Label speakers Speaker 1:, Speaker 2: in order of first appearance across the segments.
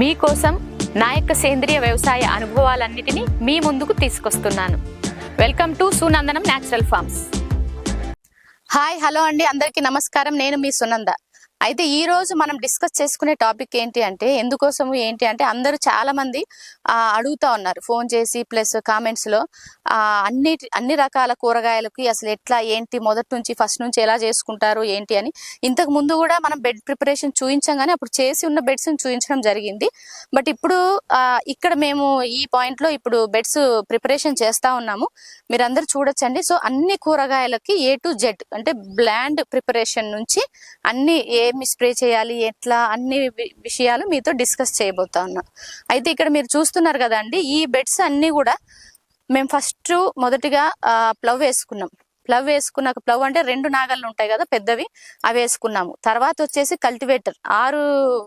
Speaker 1: మీకోసం నా యొక్క సేంద్రియ వ్యవసాయ అనుభవాలన్నిటినీ మీ ముందుకు తీసుకొస్తున్నాను. Welcome to Sunandanam natural farms. Hi hello అండి. అందరికీ నమస్కారం. నేను మీ సునంద. అయితే ఈ రోజు మనం డిస్కస్ చేసుకునే టాపిక్ ఏంటి అంటే ఎందుకోసము ఏంటి అంటే అందరూ చాలా మంది అడుగుతా ఉన్నారు. ఫోన్ చేసి ప్లస్ కామెంట్స్లో అన్ని అన్ని రకాల కూరగాయలకి అసలు ఎట్లా ఏంటి మొదటి నుంచి ఫస్ట్ నుంచి ఎలా చేసుకుంటారు ఏంటి అని. ఇంతకు ముందు కూడా మనం బెడ్ ప్రిపరేషన్ చూపించాం అప్పుడు చేసి ఉన్న బెడ్స్ చూపించడం జరిగింది. బట్ ఇప్పుడు ఇక్కడ మేము ఈ పాయింట్లో ఇప్పుడు బెడ్స్ ప్రిపరేషన్ చేస్తా ఉన్నాము. మీరందరూ చూడొచ్చండి. సో అన్ని కూరగాయలకి ఏ టు జెడ్ అంటే బ్లాండ్ ప్రిపరేషన్ నుంచి అన్ని ఏ ఏమి స్ప్రే చేయాలి ఎట్లా అన్ని వి- విషయాలు మీతో డిస్కస్ చేయబోతా ఉన్నా. అయితే ఇక్కడ మీరు చూస్తున్నారు కదండి ఈ బెడ్స్ అన్ని కూడా మేము ఫస్ట్ మొదటిగా ప్లవ్ వేసుకున్నాం. ప్లవ్ వేసుకున్నాక ప్లవ్ అంటే రెండు నాగళ్ళు ఉంటాయి కదా పెద్దవి అవి వేసుకున్నాము. తర్వాత వచ్చేసి కల్టివేటర్ ఆరు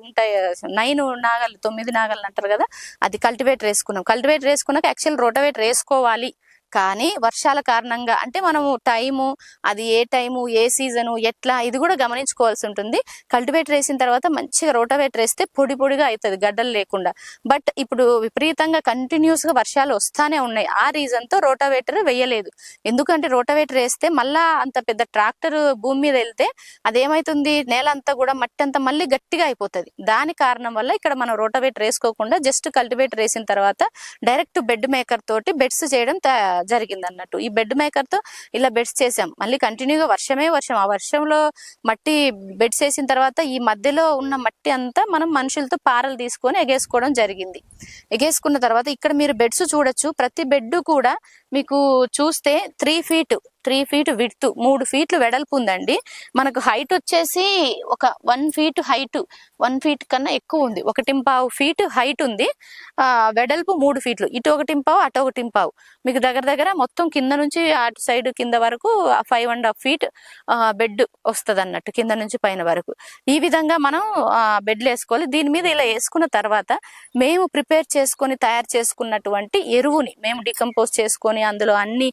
Speaker 1: ఉంటాయి నైన్ నాగళ్ళు తొమ్మిది నాగళ్ళు అంటారు కదా అది కల్టివేటర్ వేసుకున్నాం. కల్టివేటర్ వేసుకున్నాక యాక్చువల్ రోటవేటర్ వేసుకోవాలి. కానీ వర్షాల కారణంగా అంటే మనము టైము అది ఏ టైము ఏ సీజను ఎట్లా ఇది కూడా గమనించుకోవాల్సి ఉంటుంది. కల్టివేటర్ వేసిన తర్వాత మంచిగా రోటవేటర్ వేస్తే పొడి పొడిగా అవుతుంది గడ్డలు లేకుండా. బట్ ఇప్పుడు విపరీతంగా కంటిన్యూస్గా వర్షాలు వస్తానే ఉన్నాయి. ఆ రీజన్తో రోటవేటర్ వేయలేదు. ఎందుకంటే రోటవేటర్ వేస్తే మళ్ళా అంత పెద్ద ట్రాక్టర్ భూమి మీద వెళ్తే అదేమవుతుంది నేల అంతా కూడా మట్టి అంతా మళ్ళీ గట్టిగా అయిపోతుంది. దాని కారణం వల్ల ఇక్కడ మనం రోటవేటర్ వేసుకోకుండా జస్ట్ కల్టివేటర్ వేసిన తర్వాత డైరెక్ట్ బెడ్ మేకర్ తోటి బెడ్స్ చేయడం జరిగింది అన్నట్టు ఈ బెడ్ మేకర్తో ఇలా బెడ్స్ చేసాం మళ్ళీ కంటిన్యూగా వర్షమే వర్షం. ఆ వర్షంలో మట్టి బెడ్స్ వేసిన తర్వాత ఈ మధ్యలో ఉన్న మట్టి అంతా మనం మనుషులతో పారలు తీసుకొని ఎగేసుకోవడం జరిగింది. ఎగేసుకున్న తర్వాత ఇక్కడ మీరు బెడ్స్ చూడొచ్చు. ప్రతి బెడ్ కూడా మీకు చూస్తే three feet three feet width మూడు ఫీట్లు వెడల్పు ఉందండి. మనకు హైట్ వచ్చేసి ఒక one feet height one feet కన్నా ఎక్కువ ఉంది. ఒకటింపావు ఫీట్ హైట్ ఉంది. వెడల్పు మూడు ఫీట్లు. ఇటు ఒకటింపావు అటు ఒకటింపావు. మీకు దగ్గర దగ్గర మొత్తం కింద నుంచి అటు సైడ్ కింద వరకు five and half feet bed వస్తుంది అన్నట్టు కింద నుంచి పైన వరకు. ఈ విధంగా మనం బెడ్లు వేసుకోవాలి. దీని మీద ఇలా వేసుకున్న తర్వాత మేము ప్రిపేర్ చేసుకొని తయారు చేసుకున్నటువంటి ఎరువుని మేము డికంపోజ్ చేసుకొని అందులో అన్ని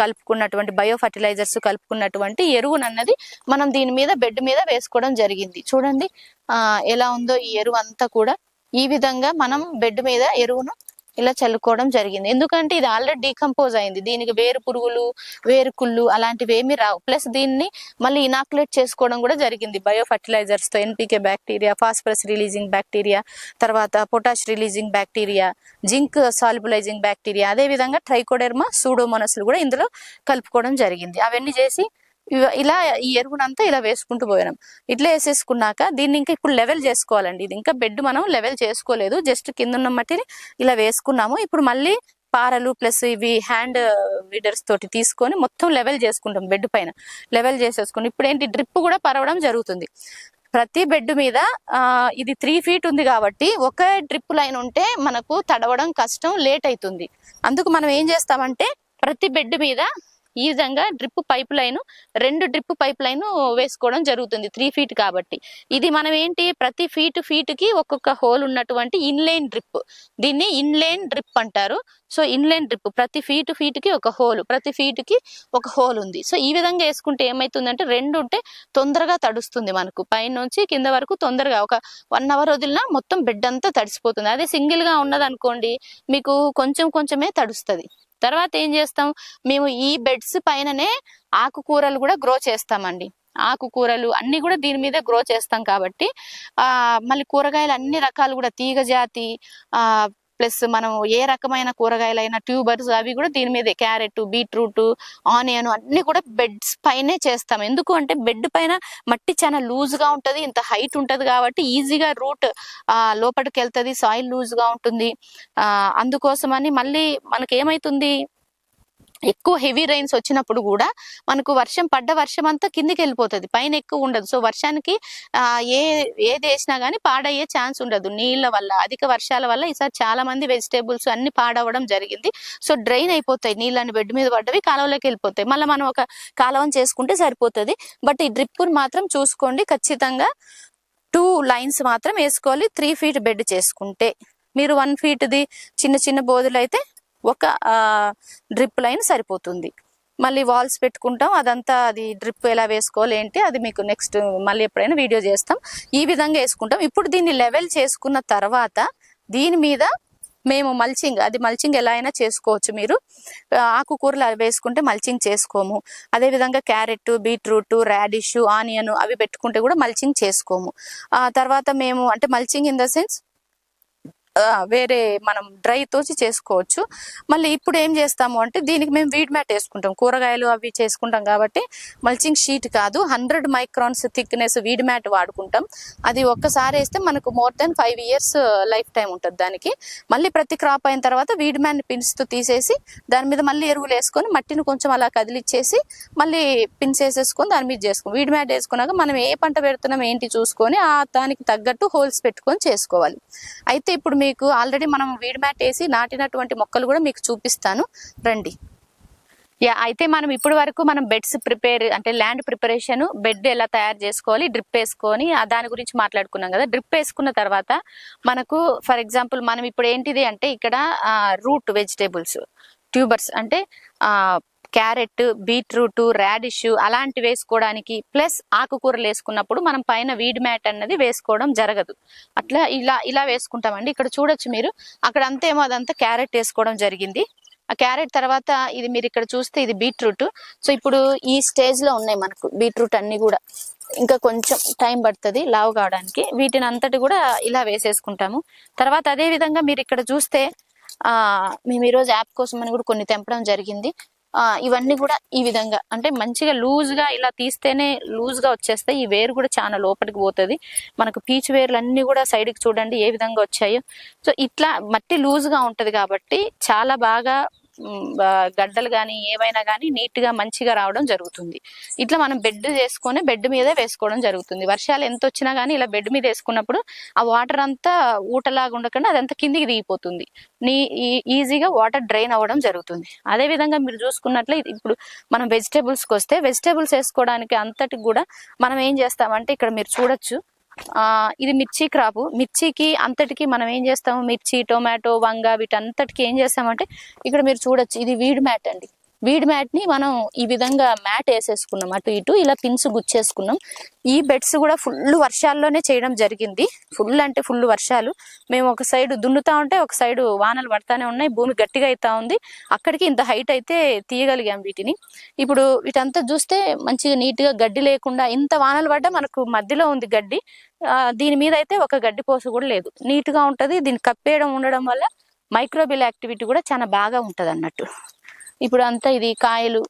Speaker 1: కలుపుకున్నటువంటి కలుపుకున్నటువంటి బయో ఫర్టిలైజర్స్ కలుపుకున్నటువంటి ఎరువును అన్నది మనం దీని మీద బెడ్ మీద వేసుకోవడం జరిగింది. చూడండి ఆ ఎలా ఉందో ఈ ఎరువు అంతా కూడా. ఈ విధంగా మనం బెడ్ మీద ఎరువును ఇలా చల్లుకోవడం జరిగింది. ఎందుకంటే ఇది ఆల్రెడీ డీకంపోజ్ అయింది. దీనికి వేరు పురుగులు వేరు కుళ్ళు అలాంటివి ఏమీ రావు. ప్లస్ దీన్ని మళ్ళీ ఇనాక్యులేట్ చేసుకోవడం కూడా జరిగింది. Bio ఫర్టిలైజర్స్తో NPK bacteria phosphorus releasing bacteria తర్వాత potash releasing bacteria zinc solubilizing bacteria అదే విధంగా ట్రైకోడెర్మా సూడోమోనస్లు కూడా ఇందులో కలుపుకోవడం జరిగింది. అవన్నీ చేసి ఇలా ఈ ఎరువునంతా ఇలా వేసుకుంటూ పోయినాం. ఇట్లా వేసేసుకున్నాక దీన్ని ఇంకా ఇప్పుడు లెవెల్ చేసుకోవాలండి. ఇది ఇంకా బెడ్ మనం లెవెల్ చేసుకోలేదు. జస్ట్ కింద ఉన్న మట్టిని ఇలా వేసుకున్నాము. ఇప్పుడు మళ్ళీ పారలు ప్లస్ ఇవి హ్యాండ్ వీడర్స్ తోటి తీసుకొని మొత్తం లెవెల్ చేసుకుంటాం బెడ్ పైన. లెవెల్ చేసేసుకుని ఇప్పుడు ఏంటి డ్రిప్ కూడా పరవడం జరుగుతుంది. ప్రతి బెడ్ మీద ఇది త్రీ ఫీట్ ఉంది కాబట్టి ఒక డ్రిప్ లైన్ ఉంటే మనకు తడవడం కష్టం లేట్ అవుతుంది. అందుకు మనం ఏం చేస్తామంటే ప్రతి బెడ్ మీద ఈ విధంగా డ్రిప్ పైప్ లైన్ రెండు డ్రిప్ పైప్ లైన్ వేసుకోవడం జరుగుతుంది త్రీ ఫీట్ కాబట్టి. ఇది మనం ఏంటి? ప్రతి ఫీట్ ఫీట్కి ఒక్కొక్క హోల్ ఉన్నటువంటి ఇన్లైన్ డ్రిప్ దీన్ని ఇన్లైన్ డ్రిప్ అంటారు. సో ఇన్లైన్ డ్రిప్ ప్రతి ఫీట్ ఫీట్కి ఒక హోల్ ప్రతి ఫీట్కి ఒక హోల్ ఉంది. సో ఈ విధంగా వేసుకుంటే ఏమైతుందంటే రెండు ఉంటే తొందరగా తడుస్తుంది మనకు. పైన నుంచి కింద వరకు తొందరగా ఒక వన్ అవర్ వదిలినా మొత్తం బెడ్ అంతా తడిసిపోతుంది. అదే సింగిల్గా ఉన్నది అనుకోండి మీకు కొంచెం కొంచెమే తడుస్తుంది. తర్వాత ఏం చేస్తాం? మేము ఈ బెడ్స్ పైననే ఆకుకూరలు కూడా గ్రో చేస్తామండి. ఆకుకూరలు అన్ని కూడా దీని మీద గ్రో చేస్తాం కాబట్టి ఆ మళ్ళీ కూరగాయలు అన్ని రకాలు కూడా తీగ జాతి ప్లస్ మనం ఏ రకమైన కూరగాయలైన ట్యూబర్స్ అవి కూడా దీని మీదే క్యారెట్ బీట్రూట్ ఆనియన్ అన్ని కూడా బెడ్స్ పైనే చేస్తాం. ఎందుకు అంటే బెడ్ పైన మట్టి చాలా లూజ్గా ఉంటది ఇంత హైట్ ఉంటది కాబట్టి ఈజీగా రూట్ ఆ లోపలికి వెళ్తది సాయిల్ లూజ్గా ఉంటుంది. ఆ అందుకోసమని మళ్ళీ మనకి ఏమైతుంది ఎక్కువ హెవీ రైన్స్ వచ్చినప్పుడు కూడా మనకు వర్షం పడ్డ వర్షం అంతా కిందికి వెళ్ళిపోతుంది పైన ఎక్కువ ఉండదు. సో వర్షానికి ఏ ఏది వేసినా కానీ పాడయ్యే ఛాన్స్ ఉండదు. నీళ్ళ వల్ల అధిక వర్షాల వల్ల ఈసారి చాలా మంది వెజిటేబుల్స్ అన్ని పాడవడం జరిగింది. సో డ్రైన్ అయిపోతాయి. నీళ్ళని బెడ్ మీద పడ్డవి కాలువలోకి వెళ్ళిపోతాయి. మళ్ళీ మనం ఒక కాలువని చేసుకుంటే సరిపోతుంది. బట్ ఈ డ్రిప్పును మాత్రం చూసుకోండి. ఖచ్చితంగా టూ లైన్స్ మాత్రం వేసుకోవాలి. త్రీ ఫీట్ బెడ్ చేసుకుంటే. మీరు వన్ ఫీట్ది చిన్న చిన్న బోధులు అయితే ఒక డ్రిప్ లైన్ సరిపోతుంది. మళ్ళీ వాల్స్ పెట్టుకుంటాం. అదంతా అది డ్రిప్ ఎలా వేసుకోవాలి ఏంటి అది మీకు నెక్స్ట్ మళ్ళీ ఎప్పుడైనా వీడియో చేస్తాం. ఈ విధంగా వేసుకుంటాం. ఇప్పుడు దీన్ని లెవెల్ చేసుకున్న తర్వాత దీని మీద మేము మల్చింగ్ అది మల్చింగ్ ఎలా అయినా చేసుకోవచ్చు మీరు. ఆకుకూరలు అవి వేసుకుంటే మల్చింగ్ చేసుకోము. అదే విధంగా క్యారెట్ బీట్రూట్ రాడిష్ ఆనియన్ అవి పెట్టుకుంటే కూడా మల్చింగ్ చేసుకోము. ఆ తర్వాత మేము అంటే మల్చింగ్ ఇన్ ద సెన్స్ వేరే మనం డ్రై తోచి చేసుకోవచ్చు. మళ్ళీ ఇప్పుడు ఏం చేస్తాము అంటే దీనికి మేము వీడ్ మ్యాట్ వేసుకుంటాం. కూరగాయలు అవి చేసుకుంటాం కాబట్టి మల్చింగ్ షీట్ కాదు. Hundred microns thickness weed mat వాడుకుంటాం. అది ఒక్కసారి వేస్తే మనకు more than five years life time ఉంటుంది దానికి. మళ్ళీ ప్రతి క్రాప్ అయిన తర్వాత వీడ్ మ్యాన్ పిన్స్తో తీసేసి దాని మీద మళ్ళీ ఎరువులు వేసుకొని మట్టిని కొంచెం అలా కదిలిచ్చేసి మళ్ళీ పిన్స్ వేసేసుకొని దాని మీద చేసుకోం వీడ్ మ్యాట్ వేసుకున్నాక మనం ఏ పంట పెడుతున్నాం ఏంటి చూసుకొని ఆ దానికి తగ్గట్టు హోల్స్ పెట్టుకొని చేసుకోవాలి. అయితే ఇప్పుడు మీ మీకు ఆల్రెడీ మనం వీడ్ మ్యాట్ వేసి నాటినటువంటి మొక్కలు కూడా మీకు చూపిస్తాను. రండి. యా అయితే మనం ఇప్పుడు వరకు మనం బెడ్స్ ప్రిపేర్ అంటే ల్యాండ్ ప్రిపరేషన్ బెడ్ ఎలా తయారు చేసుకోవాలి డ్రిప్ వేసుకొని దాని గురించి మాట్లాడుకున్నాం కదా. డ్రిప్ వేసుకున్న తర్వాత మనకు ఫర్ ఎగ్జాంపుల్ మనం ఇప్పుడు ఏంటిది అంటే ఇక్కడ రూట్ వెజిటేబుల్స్ ట్యూబర్స్ అంటే క్యారెట్ బీట్రూట్ రాడిష్ అలాంటి వేసుకోవడానికి ప్లస్ ఆకుకూరలు వేసుకున్నప్పుడు మనం పైన వీడ్ మ్యాట్ అన్నది వేసుకోవడం జరగదు. అట్లా ఇలా ఇలా వేసుకుంటామండి. ఇక్కడ చూడొచ్చు మీరు. అక్కడ అంతేమో ఏమో అదంతా క్యారెట్ వేసుకోవడం జరిగింది. ఆ క్యారెట్ తర్వాత ఇది మీరు ఇక్కడ చూస్తే ఇది బీట్రూట్. సో ఇప్పుడు ఈ స్టేజ్లో ఉన్నాయి మనకు బీట్రూట్ అన్ని కూడా. ఇంకా కొంచెం టైం పడుతుంది లావు కావడానికి. వీటిని అంతటి కూడా ఇలా వేసేసుకుంటాము. తర్వాత అదే విధంగా మీరు ఇక్కడ చూస్తే ఆ మేము ఈరోజు యాప్ కోసం అని కూడా కొన్ని తెంపడం జరిగింది. ఇవన్నీ కూడా ఈ విధంగా. అంటే మంచిగా లూజ్గా ఇలా తీస్తేనే లూజ్గా వచ్చేస్తే వచ్చేస్తాయి. ఈ వేరు కూడా చాలా లోపలికి పోతుంది. మనకు పీచు వేర్లు అన్ని కూడా సైడ్కి చూడండి ఏ విధంగా వచ్చాయో. సో ఇట్లా మట్టి లూజ్గా ఉంటది కాబట్టి చాలా బాగా గడ్డలు కానీ ఏవైనా కానీ నీట్గా మంచిగా రావడం జరుగుతుంది. ఇట్లా మనం బెడ్ చేసుకొని బెడ్ మీదే వేసుకోవడం జరుగుతుంది. వర్షాలు ఎంత వచ్చినా కానీ ఇలా బెడ్ మీద వేసుకున్నప్పుడు ఆ వాటర్ అంతా ఊటలాగా ఉండకుండా అదంతా కిందికి దిగిపోతుంది. నీ ఈ- ఈజీగా వాటర్ డ్రైన్ అవ్వడం జరుగుతుంది. అదే విధంగా మీరు చూసుకున్నట్లే ఇప్పుడు మనం వెజిటేబుల్స్కి వస్తే వెజిటేబుల్స్ వేసుకోవడానికి అంతటికి కూడా మనం ఏం చేస్తామంటే ఇక్కడ మీరు చూడొచ్చు. ఇది మిర్చి క్రాపు. మిర్చికి అంతటికి మనం ఏం చేస్తాము? మిర్చి టొమాటో వంగ వీటంతటికి ఏం చేస్తామంటే ఇక్కడ మీరు చూడొచ్చు ఇది వీడ్ మ్యాట్ అండి. వీడ్ మ్యాట్ని మనం ఈ విధంగా మ్యాట్ వేసేసుకున్నాం. అటు ఇటు ఇలా పిన్స్ గుచ్చేసుకున్నాం. ఈ బెడ్స్ కూడా ఫుల్ వర్షాల్లోనే చేయడం జరిగింది. ఫుల్ అంటే ఫుల్ వర్షాలు. మేము ఒక సైడ్ దున్నుతా ఉంటే ఒక సైడ్ వానలు పడతానే ఉన్నాయి. భూమి గట్టిగా అవుతా ఉంది. అక్కడికి ఇంత హైట్ అయితే తీయగలిగాం వీటిని. ఇప్పుడు వీటంతా చూస్తే మంచిగా నీట్గా గడ్డి లేకుండా ఇంత వానలు పడ్డా మనకు మధ్యలో ఉంది గడ్డి. ఆ, దీని మీద అయితే ఒక గడ్డి పోస కూడా లేదు. నీట్గా ఉంటది. దీన్ని కప్పేయడం ఉండడం వల్ల మైక్రోబిల్ యాక్టివిటీ కూడా చాలా బాగా ఉంటది అన్నట్టు ఇప్పుడు అంతా ఇది కాయలు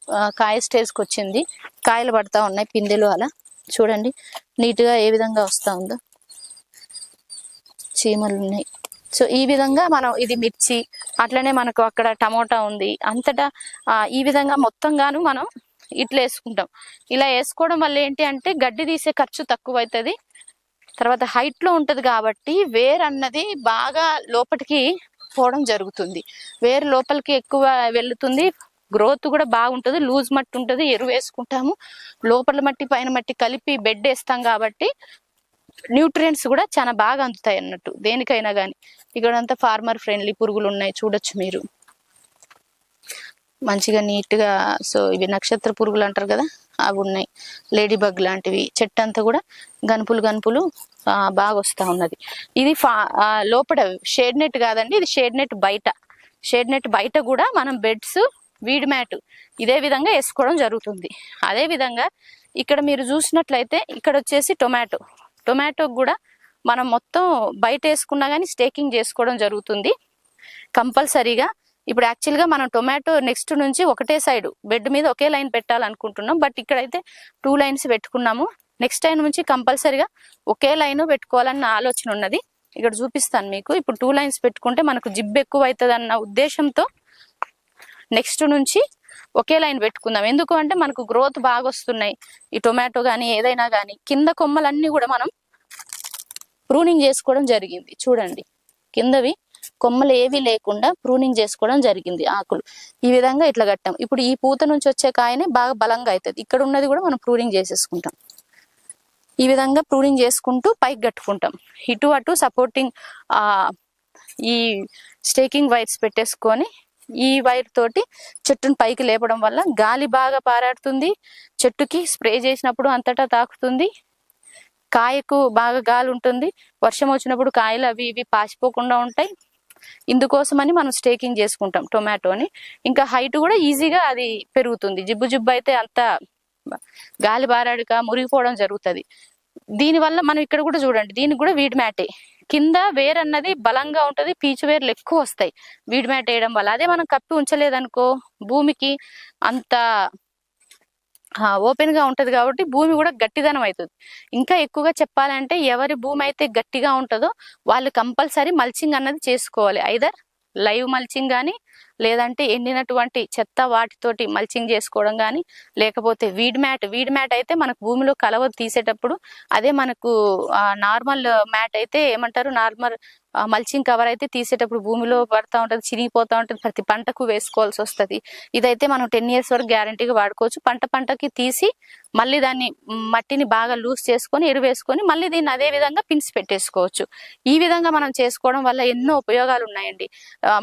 Speaker 1: కాయ స్టేజ్కి వచ్చింది. కాయలు పడతా ఉన్నాయి పిందెలు అలా. చూడండి నీట్గా ఏ విధంగా వస్తూ ఉందో. చీమలు ఉన్నాయి. సో ఈ విధంగా మనం ఇది మిర్చి అట్లనే మనకు అక్కడ టమోటా ఉంది. అంతటా ఈ విధంగా మొత్తం గాను మనం ఇట్లా వేసుకుంటాం. ఇలా వేసుకోవడం వల్ల ఏంటి అంటే గడ్డి తీసే ఖర్చు తక్కువ అవుతుంది తర్వాత హైట్లో ఉంటుంది కాబట్టి వేర్ అన్నది బాగా లోపలికి పోవడం జరుగుతుంది. వేరు లోపలికి ఎక్కువ వెళ్తుంది. గ్రోత్ కూడా బాగుంటది. లూజ్ మట్టి ఉంటుంది. ఎరువు వేసుకుంటాము. లోపల మట్టి పైన మట్టి కలిపి బెడ్ వేస్తాం కాబట్టి న్యూట్రియంట్స్ కూడా చాలా బాగా అందుతాయి అన్నట్టు. దేనికైనా కానీ ఇక్కడంతా ఫార్మర్ ఫ్రెండ్లీ పురుగులు ఉన్నాయి. చూడొచ్చు మీరు. మంచిగా నీట్గా సో ఇవి నక్షత్ర పురుగులు అంటారు కదా అవి ఉన్నాయి. లేడీ బగ్ లాంటివి చెట్టు అంతా కూడా గనుపులు గనుపులు బాగా వస్తూ ఉన్నది. ఇది ఫా లోపల షేడ్ నెట్ కాదండి ఇది షేడ్ నెట్ బయట. షేడ్ నెట్ బయట కూడా మనం బెడ్స్ వీడ్ మ్యాట్ ఇదే విధంగా వేసుకోవడం జరుగుతుంది. అదే విధంగా ఇక్కడ మీరు చూసినట్లయితే ఇక్కడ వచ్చేసి టొమాటో. టొమాటో కూడా మనం మొత్తం బయట వేసుకున్నా కానీ స్టేకింగ్ చేసుకోవడం జరుగుతుంది. కంపల్సరీగా ఇప్పుడు యాక్చువల్గా మనం టొమాటో నెక్స్ట్ నుంచి ఒకటే సైడ్ బెడ్ మీద ఒకే లైన్ పెట్టాలనుకుంటున్నాం. బట్ ఇక్కడైతే టూ లైన్స్ పెట్టుకున్నాము. నెక్స్ట్ టైం నుంచి కంపల్సరిగా ఒకే లైన్ పెట్టుకోవాలన్న ఆలోచన ఉన్నది. ఇక్కడ చూపిస్తాను మీకు. ఇప్పుడు టూ లైన్స్ పెట్టుకుంటే మనకు జిబ్ ఎక్కువ అవుతుంది అన్న ఉద్దేశంతో నెక్స్ట్ నుంచి ఒకే లైన్ పెట్టుకుందాం. ఎందుకు అంటే మనకు గ్రోత్ బాగా వస్తున్నాయి ఈ టొమాటో కానీ ఏదైనా కానీ కింద కొమ్మలన్నీ కూడా మనం ప్రూనింగ్ చేసుకోవడం జరిగింది. చూడండి. కిందవి కొమ్మలు ఏవి లేకుండా ప్రూనింగ్ చేసుకోవడం జరిగింది ఆకులు. ఈ విధంగా ఇట్లా కట్టాం. ఇప్పుడు ఈ పూత నుంచి వచ్చే కాయనే బాగా బలంగా అవుతుంది ఇక్కడ ఉన్నది కూడా మనం ప్రూనింగ్ చేసేసుకుంటాం. ఈ విధంగా ప్రూనింగ్ చేసుకుంటూ పైకి కట్టుకుంటాం. ఇటు అటు సపోర్టింగ్ ఈ స్టేకింగ్ వైర్స్ పెట్టేసుకొని ఈ వైర్ తోటి చెట్టును పైకి లేపడం వల్ల గాలి బాగా పారాడుతుంది. చెట్టుకి స్ప్రే చేసినప్పుడు అంతటా తాకుతుంది. కాయకు బాగా గాలి ఉంటుంది. వర్షం వచ్చినప్పుడు కాయలు అవి ఇవి పాసిపోకుండా ఉంటాయి. ఇందుకోసమని మనం స్టేకింగ్ చేసుకుంటాం టొమాటోని. ఇంకా హైట్ కూడా ఈజీగా అది పెరుగుతుంది. జిబ్బు జిబ్బు అయితే అంత గాలి బారాడుక మురిగిపోవడం జరుగుతుంది. దీనివల్ల మనం ఇక్కడ కూడా చూడండి దీనికి కూడా వీడ్ మ్యాటే కింద వేర్ అన్నది బలంగా ఉంటుంది పీచు వేర్లు ఎక్కువ వస్తాయి. వీడ్ మ్యాట్ వేయడం వల్ల. అదే మనం కప్పి ఉంచలేదనుకో భూమికి అంత ఓపెన్గా ఉంటది కాబట్టి భూమి కూడా గట్టిదనం అవుతుంది ఇంకా ఎక్కువగా చెప్పాలంటే ఎవరి భూమి అయితే గట్టిగా ఉంటుందో వాళ్ళు కంపల్సరీ మల్చింగ్ అన్నది చేసుకోవాలి. ఐదర్ లైవ్ మల్చింగ్ కానీ లేదంటే ఎండినటువంటి చెత్త వాటితోటి మల్చింగ్ చేసుకోవడం కానీ లేకపోతే వీడ్ మ్యాట్ వీడ్ మ్యాట్ అయితే మనకు భూమిలో కలవ తీసేటప్పుడు. అదే మనకు నార్మల్ మ్యాట్ అయితే ఏమంటారు? నార్మల్ మల్చింగ్ కవర్ అయితే తీసేటప్పుడు భూమిలో పడతా ఉంటుంది చిరిగిపోతా ఉంటుంది ప్రతి పంటకు వేసుకోవాల్సి వస్తది. ఇదైతే మనం టెన్ ఇయర్స్ వరకు గ్యారంటీగా వాడుకోవచ్చు. పంట పంటకి తీసి మళ్ళీ దాన్ని మట్టిని బాగా లూజ్ చేసుకొని ఎరువేసుకొని మళ్ళీ దీన్ని అదే విధంగా పిన్స్ పెట్టేసుకోవచ్చు. ఈ విధంగా మనం చేసుకోవడం వల్ల ఎన్నో ఉపయోగాలు ఉన్నాయండి.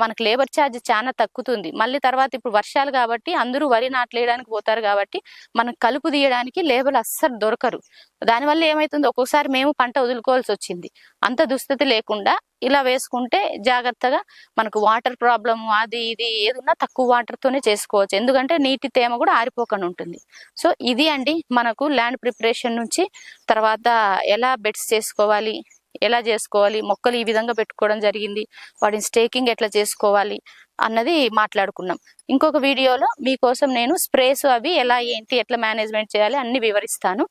Speaker 1: మనకు లేబర్ ఛార్జ్ చాలా తక్కుతుంది. మళ్ళీ తర్వాత ఇప్పుడు వర్షాలు కాబట్టి అందరూ వరి నాట్లేయడానికి పోతారు కాబట్టి మనం కలుపు తీయడానికి లేబర్ అస్సలు దొరకరు. దానివల్ల ఏమైతుంది? ఒక్కొక్కసారి మేము పంట వదులుకోవాల్సి వచ్చింది. అంత దుస్థితి లేకుండా ఇలా వేసుకుంటే జాగ్రత్తగా మనకు వాటర్ ప్రాబ్లం అది ఇది ఏదున్నా తక్కువ వాటర్తోనే చేసుకోవచ్చు. ఎందుకంటే నీటి తేమ కూడా ఆరిపోకుండా ఉంటుంది. సో ఇది అండి మనకు ల్యాండ్ ప్రిపరేషన్ నుంచి తర్వాత ఎలా బెడ్స్ చేసుకోవాలి ఎలా చేసుకోవాలి మొక్కలు ఈ విధంగా పెట్టుకోవడం జరిగింది వాటిని స్టేకింగ్ ఎట్లా చేసుకోవాలి అన్నది మాట్లాడుకున్నాం. ఇంకొక వీడియోలో మీకోసం నేను స్ప్రేస్ అవి ఎలా ఏంటి ఎట్లా మేనేజ్మెంట్ చేయాలి అన్ని వివరిస్తాను.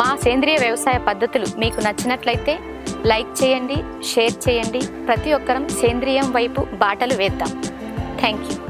Speaker 1: మా సేంద్రియ వ్యవసాయ పద్ధతులు మీకు నచ్చినట్లయితే లైక్ చేయండి షేర్ చేయండి. ప్రతి ఒక్కరం సేంద్రియం వైపు బాటలు వేద్దాం. Thank you